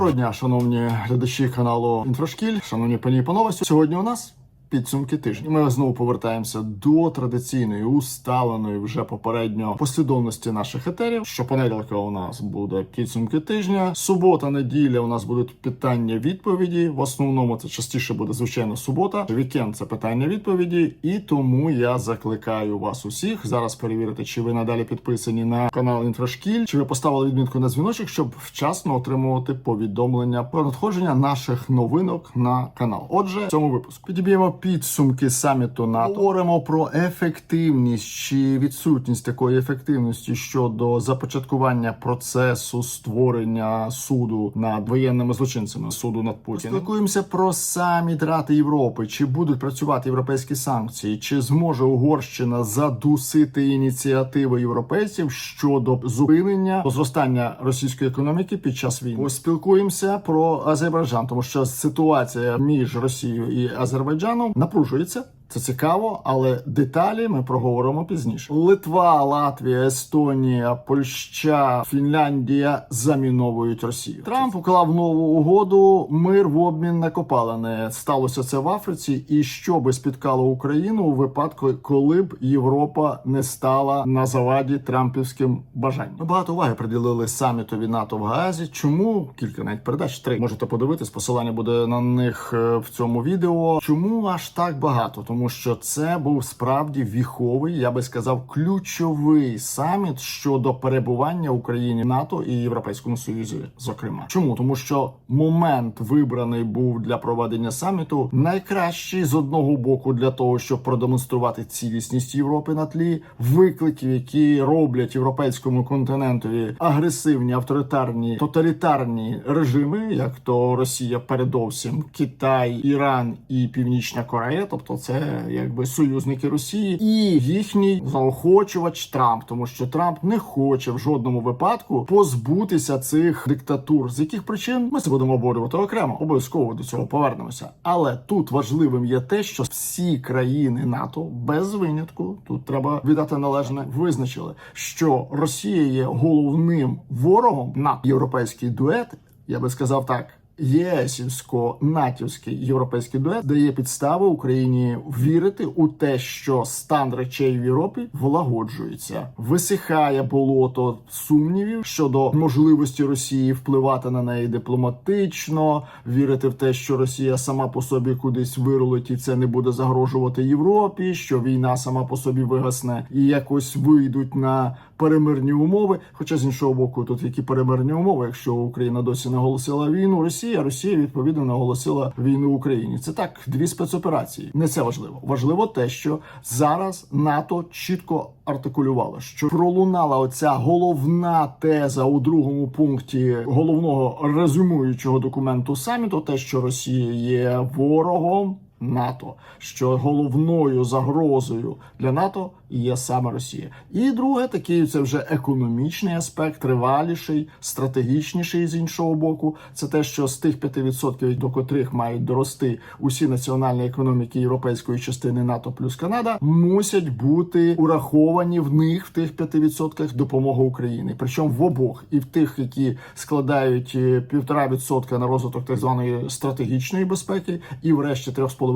Доброго дня, шановні глядачі каналу Інфрашкіль, шановні пані і панове. Сьогодні у нас підсумки тижня. Ми знову повертаємося до традиційної усталеної вже попередньо послідовності наших етерів. Щопонеділка у нас буде підсумки тижня. Субота, неділя у нас будуть питання відповіді. В основному це частіше буде звичайно субота. Вікенд це питання відповіді, і тому я закликаю вас усіх зараз перевірити, чи ви надалі підписані на канал Інфрашкіль, чи ви поставили відмітку на дзвіночок, щоб вчасно отримувати повідомлення про надходження наших новинок на канал. Отже, в цьому випуску підіб'ємо підсумки саміту НАТО. Говоримо про ефективність чи відсутність такої ефективності щодо започаткування процесу створення суду над воєнними злочинцями суду над Путіним. Спілкуємося про саміт Ради Європи. Чи будуть працювати європейські санкції? Чи зможе Угорщина задусити ініціативи європейців щодо зупинення зростання російської економіки під час війни? Поспілкуємося про Азербайджан, тому що ситуація між Росією і Азербайджаном напружується. Це цікаво, але деталі ми проговоримо пізніше. Литва, Латвія, Естонія, Польща, Фінляндія заміновують Росію. Трамп уклав нову угоду. Мир в обмін на копалини. Сталося це в Африці. І що би спіткало Україну у випадку, коли б Європа не стала на заваді трампівським бажанням? Багато уваги приділили самітові НАТО в Гаазі. Чому кілька навіть передач? Три можете подивитись. Посилання буде на них е, в цьому відео. Чому аж так багато? Тому що це був справді віховий, я би сказав, ключовий саміт щодо перебування України в НАТО і Європейському Союзі. Зокрема, чому тому, що момент вибраний був для проведення саміту найкращий з одного боку для того, щоб продемонструвати цілісність Європи на тлі викликів, які роблять європейському континентові агресивні, авторитарні, тоталітарні режими, як то Росія, передовсім Китай, Іран і Північна Корея, тобто це якби союзники Росії, і їхній заохочувач Трамп, тому що Трамп не хоче в жодному випадку позбутися цих диктатур. З яких причин ми це будемо обговорювати окремо? Обов'язково до цього повернемося. Але тут важливим є те, що всі країни НАТО без винятку тут треба віддати належне, визначили, що Росія є головним ворогом на європейський дует. Я би сказав так. ЄСівсько-натівський європейський дует дає підстави Україні вірити у те, що стан речей в Європі влагоджується, висихає болото сумнівів щодо можливості Росії впливати на неї дипломатично, вірити в те, що Росія сама по собі кудись вирулить і це не буде загрожувати Європі, що війна сама по собі вигасне і якось вийдуть на перемирні умови. Хоча з іншого боку, тут які перемирні умови, якщо Україна досі наголосила війну Росії, а Росія відповідно наголосила війну Україні. Це так, дві спецоперації. Не це важливо. Важливо те, що зараз НАТО чітко артикулювало, що пролунала оця головна теза у другому пункті головного резюмуючого документу саміту, те, що Росія є ворогом. НАТО, що головною загрозою для НАТО є саме Росія, і друге, такий це вже економічний аспект, триваліший, стратегічніший з іншого боку. Це те, що з тих 5%, до котрих мають дорости усі національні економіки європейської частини НАТО плюс Канада, мусять бути ураховані в них в тих 5% допомога України. Причому в обох і в тих, які складають е, півтора відсотка на розвиток так званої стратегічної безпеки, і врешті 3,5%,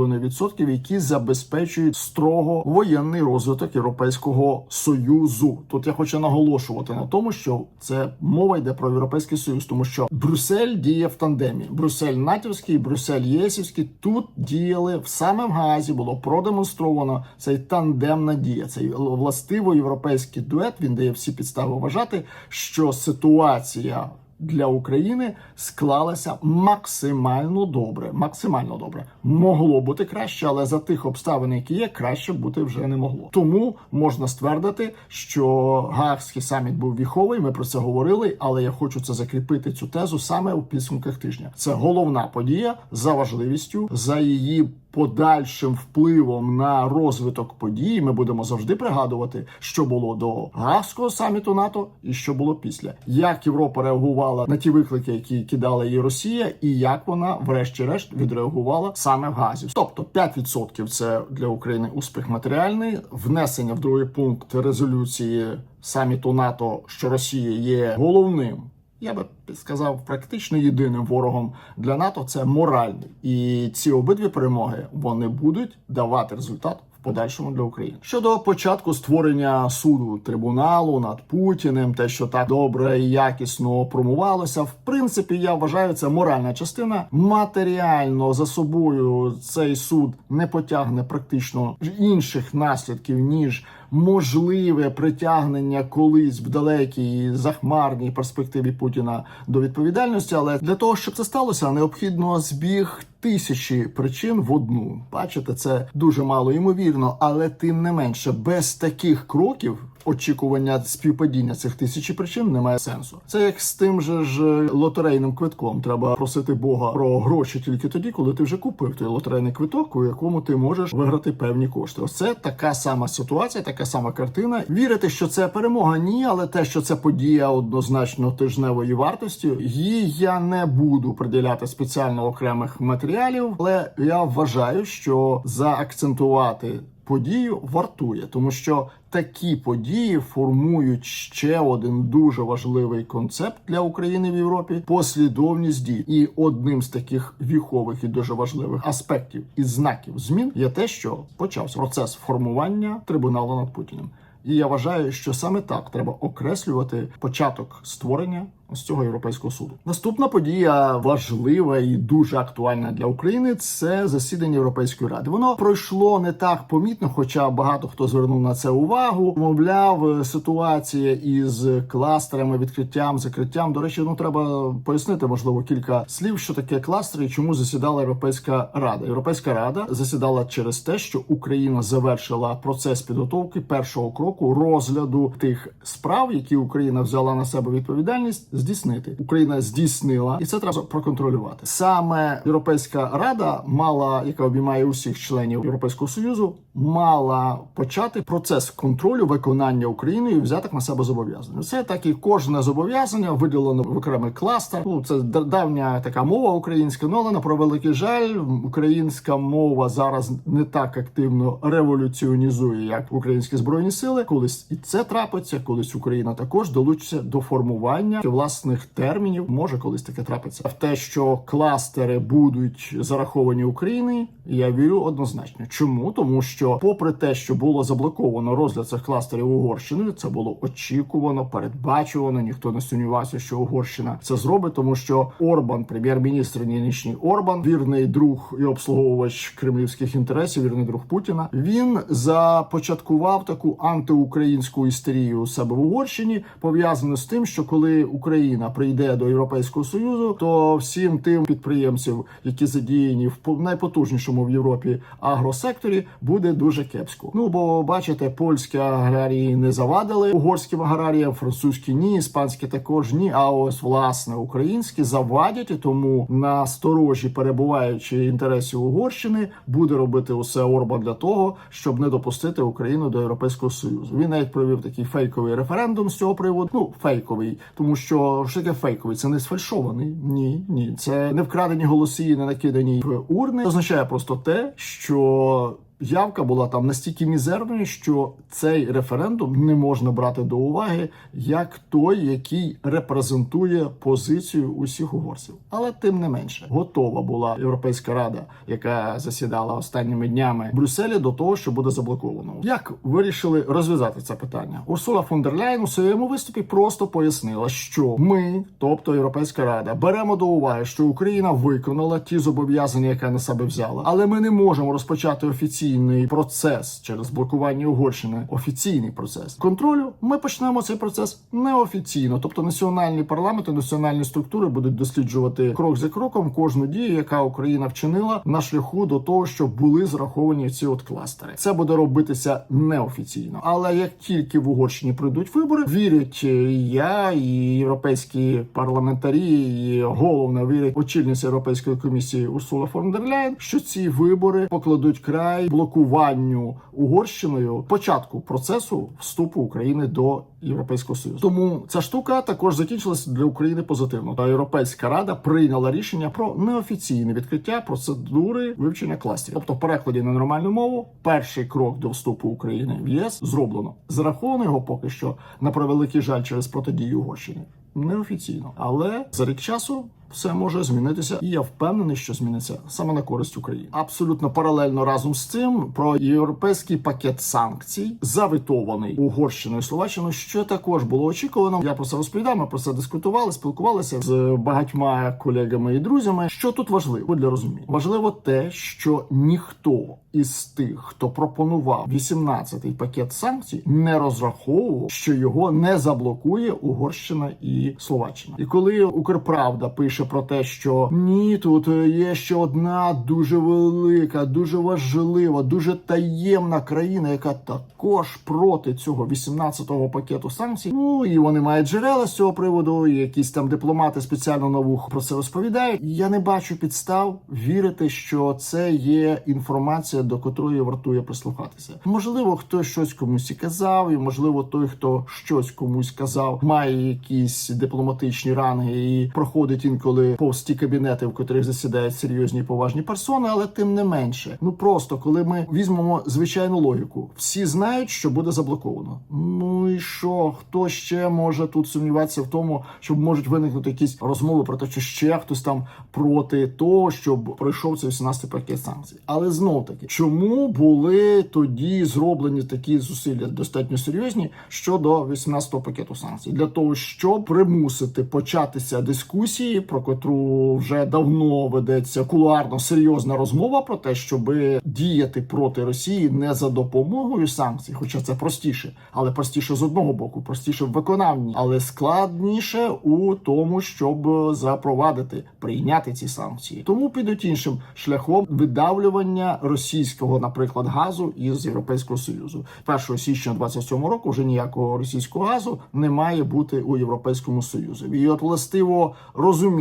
які забезпечують строго воєнний розвиток Європейського союзу. Тут я хочу наголошувати на тому, що це мова йде про європейський союз, тому що Брюссель діє в тандемі. Брюссель натівський, Брюссель єсівський. Тут діяли в саме в Газі. Було продемонстровано цей тандемна дія. Цей властиво європейський дует. Він дає всі підстави вважати, що ситуація для України склалася максимально добре. Максимально добре могло бути краще, але за тих обставин, які є, краще бути вже не могло. Тому можна ствердити, що Гаагський саміт був віховий. Ми про це говорили, але я хочу це закріпити цю тезу саме у підсумках тижня. Це головна подія за важливістю, за її подальшим впливом на розвиток подій. Ми будемо завжди пригадувати, що було до Гаагського саміту НАТО і що було після, як Європа реагувала на ті виклики, які кидала її Росія, і як вона, врешті-решт, відреагувала саме в Газі. Тобто 5% – це для України успіх матеріальний, внесення в другий пункт резолюції саміту НАТО, що Росія є головним я би сказав, практично єдиним ворогом для НАТО це моральний. І ці обидві перемоги вони будуть давати результат. в Подальшому для України щодо початку створення суду трибуналу над Путіним, те, що так добре і якісно промувалося, в принципі, я вважаю, це моральна частина. Матеріально за собою цей суд не потягне практично інших наслідків ніж можливе притягнення колись в далекій захмарній перспективі Путіна до відповідальності. Але для того, щоб це сталося, необхідно збіг тисячі причин в одну. Бачите, це дуже мало ймовірно, але тим не менше, без таких кроків. Очікування співпадіння цих тисячі причин немає сенсу. Це як з тим же ж лотерейним квитком. Треба просити Бога про гроші тільки тоді, коли ти вже купив той лотерейний квиток, у якому ти можеш виграти певні кошти. Ось це така сама ситуація, така сама картина. Вірити, що це перемога, ні, але те, що це подія однозначно тижневої вартості, їй я не буду приділяти спеціально окремих матеріалів, але я вважаю, що заакцентувати подію вартує, тому що такі події формують ще один дуже важливий концепт для України в Європі послідовність дій. І одним з таких віхових і дуже важливих аспектів і знаків змін є те, що почався процес формування трибуналу над Путіним. І я вважаю, що саме так треба окреслювати початок створення ось цього європейського суду. Наступна подія важлива і дуже актуальна для України. Це засідання Європейської ради. Воно пройшло не так помітно, хоча багато хто звернув на це увагу. Мовляв, ситуація із кластерами, відкриттям, закриттям. До речі, ну треба пояснити, можливо, кілька слів, що таке кластери і чому засідала Європейська рада. Європейська рада засідала через те, що Україна завершила процес підготовки першого кроку розгляду тих справ, які Україна взяла на себе відповідальність здійснити. Україна здійснила, і це треба проконтролювати. Саме Європейська рада мала, яка обіймає усіх членів Європейського союзу, мала почати процес контролю виконання Україною взятих на себе зобов'язань. Це так і кожне зобов'язання виділено в окремий кластер. Ну це давня така мова українська. Ну але на превеликий жаль, українська мова зараз не так активно революціонізує, як українські збройні сили. Колись і це трапиться, колись Україна також долучиться до формування власних термінів. Може, колись таке трапиться. В те, що кластери будуть зараховані Україні, я вірю однозначно. Чому? Тому що, попри те, що було заблоковано розгляд цих кластерів Угорщини, це було очікувано, передбачувано. Ніхто не сумнівався, що Угорщина це зробить, тому що Орбан, прем'єр-міністр нинішній Орбан, вірний друг і обслуговувач кремлівських інтересів, вірний друг Путіна. Він започаткував таку антиукраїнську істерію у себе в Угорщині, пов'язану з тим, що коли Україна прийде до Європейського союзу, то всім тим підприємців, які задіяні в по- найпотужнішому в Європі агросекторі, буде дуже кепсько. Ну бо бачите, польські аграрії не завадили угорським аграріям, французькі ні, іспанські також ні. А ось власне українські завадять, і тому на сторожі перебуваючи інтересів Угорщини, буде робити усе Орбан для того, щоб не допустити Україну до Європейського союзу. Він навіть провів такий фейковий референдум з цього приводу. Ну фейковий, тому що що таке фейковий? Це не сфальшований. Ні, ні, це не вкрадені голоси, не накидані в урни. Означає просто те, що. Явка була там настільки мізерною, що цей референдум не можна брати до уваги як той, який репрезентує позицію усіх угорців. Але тим не менше готова була Європейська рада, яка засідала останніми днями в Брюсселі до того, що буде заблоковано. Як вирішили розв'язати це питання? Урсула фон дер Ляйн у своєму виступі просто пояснила, що ми, тобто Європейська рада, беремо до уваги, що Україна виконала ті зобов'язання, які на себе взяла, але ми не можемо розпочати офіційний процес через блокування Угорщини. Офіційний процес контролю. Ми почнемо цей процес неофіційно, тобто національні парламенти, національні структури будуть досліджувати крок за кроком кожну дію, яка Україна вчинила на шляху до того, щоб були зраховані ці от кластери. Це буде робитися неофіційно. Але як тільки в Угорщині прийдуть вибори, вірять і я і європейські парламентарі, і головне вірять очільниця Європейської комісії Урсула фон дер Ляйн, що ці вибори покладуть край блокуванню Угорщиною початку процесу вступу України до Європейського союзу. Тому ця штука також закінчилася для України позитивно. Та Європейська рада прийняла рішення про неофіційне відкриття процедури вивчення кластерів. Тобто, перекладі на нормальну мову, перший крок до вступу України в ЄС зроблено. Зараховано його поки що на превеликий жаль через протидію Угорщини. неофіційно. Але за рік часу все може змінитися, і я впевнений, що зміниться саме на користь України. Абсолютно паралельно разом з цим про європейський пакет санкцій, заветований Угорщиною і Словаччиною, що також було очікувано. Я про це розповідав. Ми про це дискутували, спілкувалися з багатьма колегами і друзями. Що тут важливо для розуміння? Важливо те, що ніхто із тих, хто пропонував 18-й пакет санкцій, не розраховував, що його не заблокує Угорщина і Словаччина. І коли Укрправда пише про те, що ні, тут є ще одна дуже велика, дуже важлива, дуже таємна країна, яка також проти цього 18-го пакету санкцій. Ну і вони мають джерела з цього приводу. І якісь там дипломати спеціально на вух про це розповідають. Я не бачу підстав вірити, що це є інформація, до котрої вартує прислухатися. Можливо, хтось щось комусь і казав, і можливо, той, хто щось комусь казав, має якісь дипломатичні ранги і проходить інколи повз ті кабінети, в котрих засідають серйозні поважні персони, але тим не менше, ну просто коли ми візьмемо звичайну логіку, всі знають, що буде заблоковано. Ну і що хто ще може тут сумніватися в тому, що можуть виникнути якісь розмови про те, що ще хтось там проти того, щоб пройшов цей 18 пакет санкцій. Але знов таки, чому були тоді зроблені такі зусилля достатньо серйозні щодо 18-го пакету санкцій? Для того, щоб примусити початися дискусії, про котру вже давно ведеться кулуарно серйозна розмова про те, щоб діяти проти Росії не за допомогою санкцій, хоча це простіше, але простіше з одного боку, простіше в виконанні, але складніше у тому, щоб запровадити прийняти ці санкції. Тому підуть іншим шляхом видавлювання російського, наприклад, газу із Європейського союзу. 1 січня 27 року вже ніякого російського газу не має бути у Європейському Союзі. І от властиво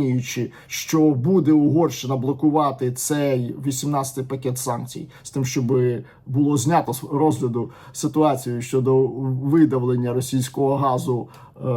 розуміючи, що буде Угорщина блокувати цей 18-й пакет санкцій з тим, щоб було знято з розгляду ситуацію щодо видавлення російського газу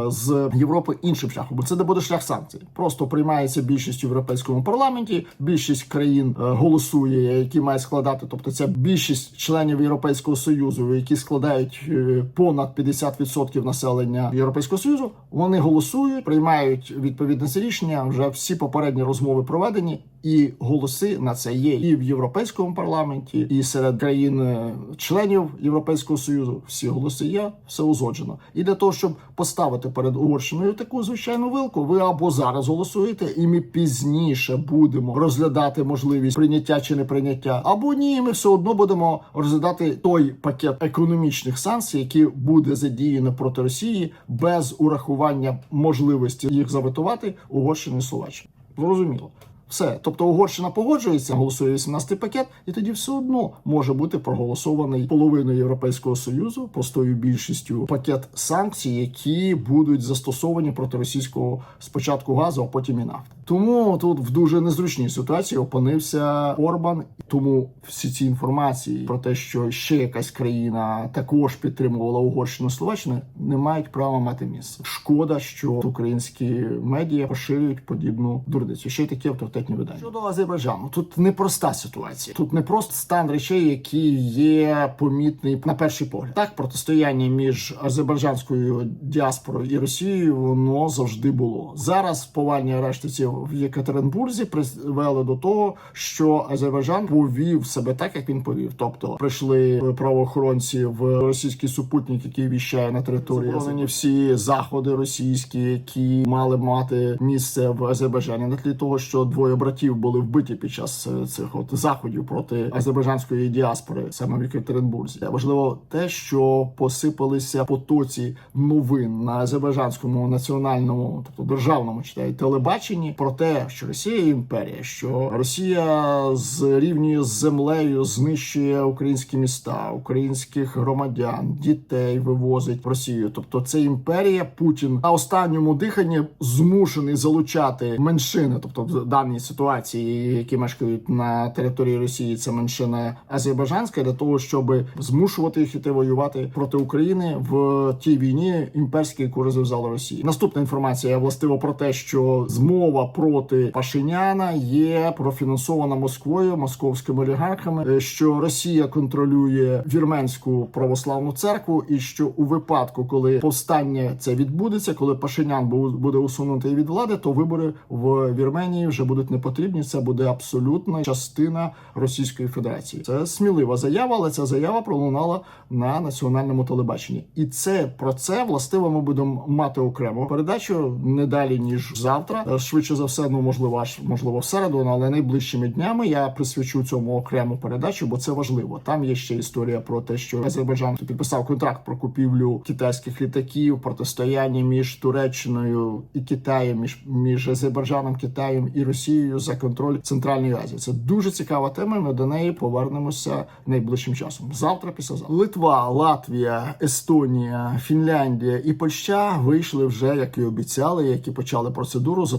з Європи іншим шляхом, бо це не буде шлях санкцій. Просто приймається більшість в європейському парламенті. Більшість країн е, голосує, які має складати. Тобто, це більшість членів Європейського союзу, які складають е, понад 50% населення Європейського союзу. Вони голосують, приймають відповідне це рішення. Вже всі попередні розмови проведені, і голоси на це є і в європейському парламенті, і серед країн е, членів Європейського союзу. Всі голоси є, все узгоджено. І для того, щоб поставити перед Угорщиною таку звичайну вилку, ви або зараз голосуєте, і ми пізніше будемо розглядати можливість прийняття чи не прийняття, або ні, ми все одно будемо розглядати той пакет економічних санкцій, які буде задіяно проти Росії без урахування можливості їх заветувати Угорщини і Словаччини. Зрозуміло. Все, тобто Угорщина погоджується, голосує 18-й пакет, і тоді все одно може бути проголосований половиною Європейського союзу простою більшістю пакет санкцій, які будуть застосовані проти російського спочатку газу, а потім і нафти. Тому тут в дуже незручній ситуації опинився Орбан. Тому всі ці інформації про те, що ще якась країна також підтримувала Угорщину Словаччину, не мають права мати місце. Шкода, що українські медіа поширюють подібну дурницю. Ще й такі авторитетні видання. Щодо Азербайджану, тут непроста ситуація. Тут не просто стан речей, які є помітний на перший погляд. Так, протистояння між азербайджанською діаспорою і Росією воно завжди було. Зараз повальні арешти в Єкатеринбурзі призвели до того, що Азербайджан повів себе так, як він повів. Тобто прийшли правоохоронці в російський супутник, який віщає на території Заборонені всі заходи російські, які мали мати місце в Азербайджані, на тлі того, що двоє братів були вбиті під час е, цих от заходів проти азербайджанської діаспори, саме в Єкатеринбурзі. Важливо те, що посипалися потоці новин на азербайджанському національному, тобто державному читаю, телебаченні про те, що Росія імперія, що Росія зрівнює з землею, знищує українські міста, українських громадян, дітей вивозить в Росію. Тобто, це імперія Путін на останньому диханні змушений залучати меншини, тобто в даній ситуації, які мешкають на території Росії, це меншина азербайджанська, для того, щоб змушувати їх іти воювати проти України в тій війні імперській, яку розв'язала Росія. Наступна інформація властиво про те, що змова проти Пашиняна є профінансована Москвою, московськими олігархами, е, що Росія контролює вірменську православну церкву, і що у випадку, коли повстання це відбудеться, коли Пашинян буде усунутий від влади, то вибори в Вірменії вже будуть не потрібні. Це буде абсолютна частина Російської Федерації. Це смілива заява, але ця заява пролунала на національному телебаченні. І це про це властиво ми будемо мати окрему передачу не далі ніж завтра. Е, Швидше за все, ну можливо, аж можливо в середу, але найближчими днями я присвячу цьому окрему передачу, бо це важливо. Там є ще історія про те, що Азербайджан підписав контракт про купівлю китайських літаків, протистояння між Туреччиною і Китаєм, між між Азербайджаном, Китаєм і Росією за контроль Центральної Азії. Це дуже цікава тема. Ми до неї повернемося найближчим часом. Завтра, післязавтра. Литва, Латвія, Естонія, Фінляндія і Польща вийшли вже, як і обіцяли, які почали процедуру з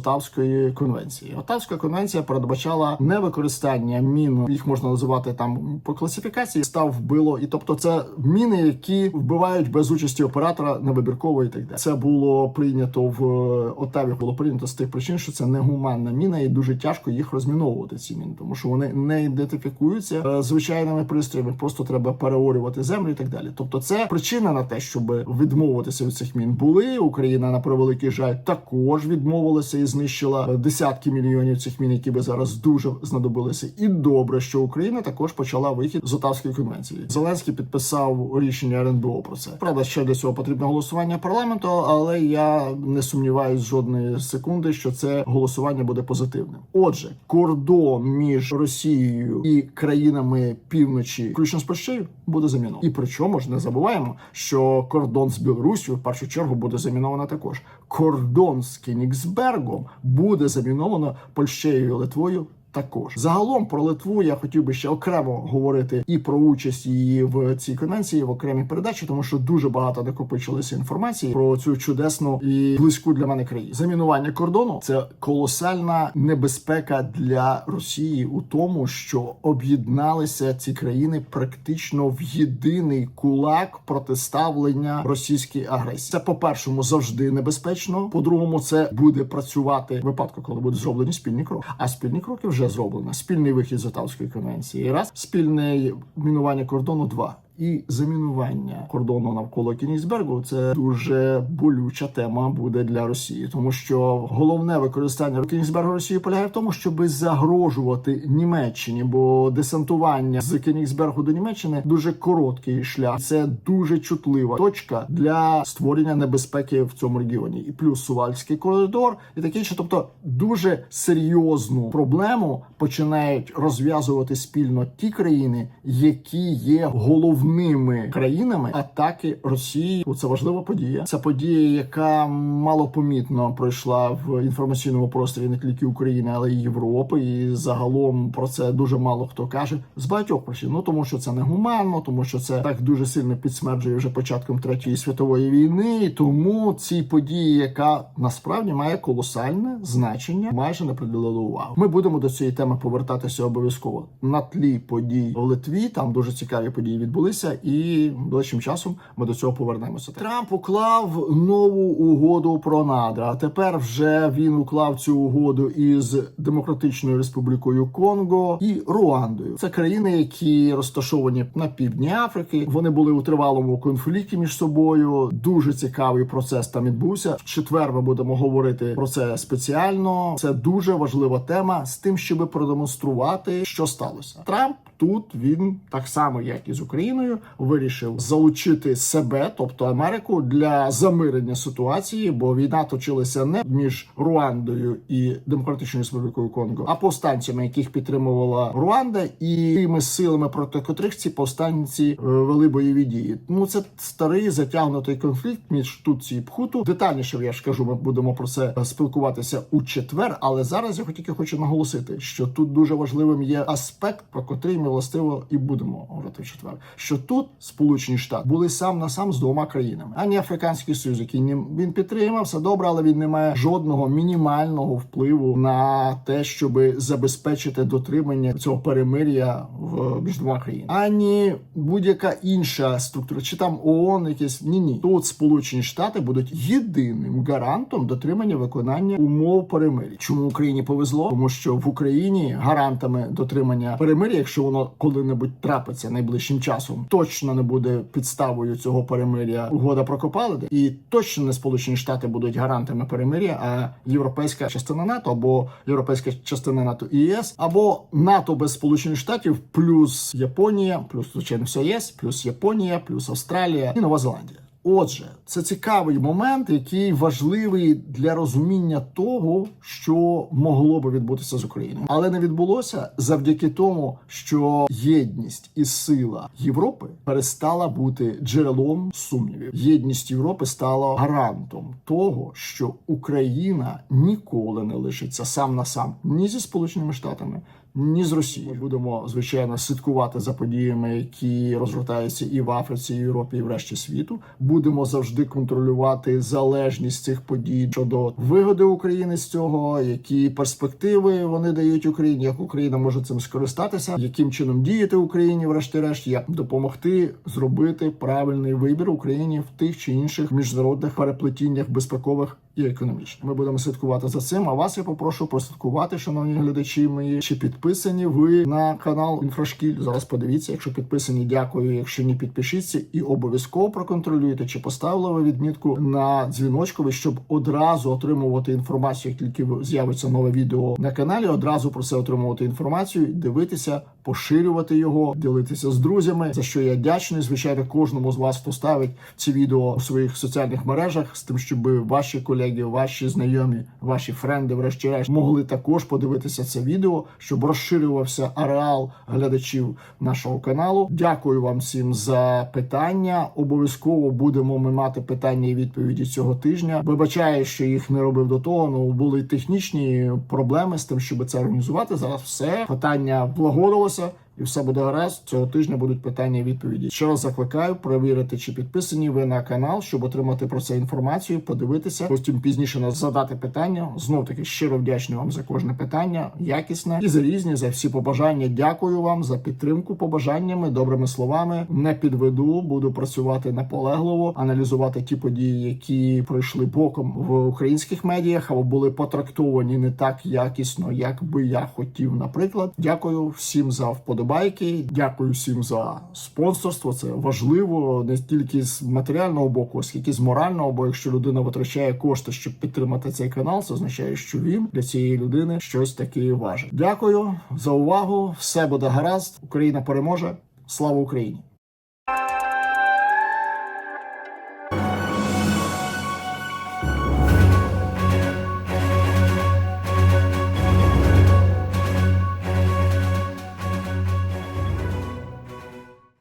Отавської конвенції. Отавська конвенція передбачала невикористання мін, їх можна називати там по класифікації. Став вбило, і тобто це міни, які вбивають без участі оператора невибірково і так далі. Це було прийнято в е, Отаві. Було прийнято з тих причин, що це негуманна міна, і дуже тяжко їх розміновувати. Ці міни, тому що вони не ідентифікуються е, звичайними пристроями. Просто треба переорювати землю і так далі. Тобто, це причина на те, щоб відмовитися від цих мін. Були Україна на превеликий жаль також відмовилася і знищила е, десятки мільйонів цих мін, які би зараз дуже знадобилися. І добре, що Україна також почала вихід з Отавської конвенції. Зеленський підписав рішення РНБО про це. Правда, ще для цього потрібно голосування парламенту, але я не сумніваюся жодної секунди, що це голосування буде позитивним. Отже, кордон між Росією і країнами півночі, включно з Польщею, буде заміновано. І причому ж не забуваємо, що кордон з Білоруссю в першу чергу буде заміновано також. Кордон з Кенігсбергом буде заміновано Польщею і Литвою. Також загалом про Литву я хотів би ще окремо говорити і про участь її в цій конвенції в окремій передачі, тому що дуже багато накопичилося інформації про цю чудесну і близьку для мене країну. Замінування кордону це колосальна небезпека для Росії у тому, що об'єдналися ці країни практично в єдиний кулак протиставлення російській агресії. Це по першому завжди небезпечно. По-другому, це буде працювати в випадку, коли будуть зроблені спільні кроки. А спільні кроки вже зроблено. Спільний вихід з Отавської конвенції. Раз спільне мінування кордону. Два. І замінування кордону навколо Кінігсбергу це дуже болюча тема буде для Росії, тому що головне використання Кінігсбергу Росії полягає в тому, щоб загрожувати Німеччині, бо десантування з Кінігсбергу до Німеччини дуже короткий шлях. Це дуже чутлива точка для створення небезпеки в цьому регіоні. І плюс Сувальський коридор, і таке інше. Тобто дуже серйозну проблему починають розв'язувати спільно ті країни, які є головними країнами атаки Росії. Це важлива подія. Це подія, яка малопомітно пройшла в інформаційному просторі не тільки України, але й Європи. І загалом про це дуже мало хто каже з багатьох причин. Ну тому що це негуманно, тому що це так дуже сильно підсмерджує вже початком третьої світової війни. І тому цій події, яка насправді має колосальне значення, майже не приділили увагу. Ми будемо до цієї теми повертатися обов'язково на тлі подій в Литві. Там дуже цікаві події відбулися, і ближчим часом ми до цього повернемося. Трамп уклав нову угоду про надра. Тепер вже він уклав цю угоду із Демократичною Республікою Конго і Руандою. Це країни, які розташовані на півдні Африки. Вони були у тривалому конфлікті між собою. Дуже цікавий процес там відбувся. В четвер ми будемо говорити про це спеціально. Це дуже важлива тема з тим, щоб продемонструвати, що сталося. Трамп тут він так само, як і з Україною, вирішив залучити себе, тобто Америку, для замирення ситуації, бо війна точилася не між Руандою і Демократичною Республікою Конго, а повстанцями, яких підтримувала Руанда, і тими силами, проти котрих ці повстанці е, вели бойові дії. Ну це старий затягнутий конфлікт між Тутсі і Пхуту. Детальніше я ж кажу, ми будемо про це спілкуватися у четвер. Але зараз я тільки хочу наголосити, що тут дуже важливим є аспект, про котрий ми ми властиво і будемо говорити в четвер. Що тут Сполучені Штати були сам на сам з двома країнами, а не Африканський Союз, який він підтримав все добре, але він не має жодного мінімального впливу на те, щоб забезпечити дотримання цього перемир'я в між двома країнами, ані будь-яка інша структура, чи там ООН, якесь ні, ні. Тут Сполучені Штати будуть єдиним гарантом дотримання виконання умов перемир'я. Чому Україні повезло? Тому що в Україні гарантами дотримання перемир'я, якщо воно коли-небудь трапиться найближчим часом, точно не буде підставою цього перемир'я. Угода про Копалини, і точно не Сполучені Штати будуть гарантами перемир'я, а європейська частина НАТО або європейська частина НАТО і ЄС, або НАТО без Сполучених Штатів, плюс Японія, плюс звичайно все ЄС, плюс Японія, плюс Австралія і Нова Зеландія. Отже, це цікавий момент, який важливий для розуміння того, що могло би відбутися з Україною, але не відбулося завдяки тому, що єдність і сила Європи перестала бути джерелом сумнівів. Єдність Європи стала гарантом того, що Україна ніколи не лишиться сам на сам ні зі Сполученими Штатами. Ні з Росії будемо звичайно слідкувати за подіями, які розгортаються і в Африці, і в Європі, і в решті світу. Будемо завжди контролювати залежність цих подій щодо вигоди України з цього, які перспективи вони дають Україні, як Україна може цим скористатися, яким чином діяти Україні, врешті-решт, як допомогти зробити правильний вибір Україні в тих чи інших міжнародних переплетіннях безпекових і економічних. Ми будемо слідкувати за цим. А вас я попрошу прослідкувати, шановні глядачі мої, чи підписані ви на канал Інфрашкіль. Зараз подивіться, якщо підписані, дякую. Якщо ні, підпишіться і обов'язково проконтролюйте, чи поставили ви відмітку на дзвіночкові, щоб одразу отримувати інформацію, як тільки з'явиться нове відео на каналі. Одразу про це отримувати інформацію, дивитися, поширювати його, ділитися з друзями. За що я вдячний, звичайно, кожному з вас, хто ставить ці відео у своїх соціальних мережах, з тим, щоб ваші колеги, ваші знайомі, ваші френди, врешті-решт, могли також подивитися це відео, щоб розширювався ареал глядачів нашого каналу. Дякую вам всім за питання. Обов'язково будемо ми мати питання і відповіді цього тижня. Вибачаю, що їх не робив до того. Ну були технічні проблеми з тим, щоб це організувати. Зараз все питання влагодилося відбулося і все буде гаразд. Цього тижня будуть питання і відповіді. Ще раз закликаю перевірити, чи підписані ви на канал, щоб отримати про це інформацію, подивитися. Потім пізніше нас задати питання. Знов таки щиро вдячний вам за кожне питання, якісне і за різні за всі побажання. Дякую вам за підтримку побажаннями, добрими словами. Не підведу, буду працювати наполегливо, аналізувати ті події, які пройшли боком в українських медіях, або були потрактовані не так якісно, як би я хотів. Наприклад, дякую всім за вподобання вподобайки. Дякую всім за спонсорство. Це важливо не тільки з матеріального боку, оскільки скільки з морального. Бо якщо людина витрачає кошти, щоб підтримати цей канал, це означає, що він для цієї людини щось таке важить. Дякую за увагу. Все буде гаразд. Україна переможе. Слава Україні!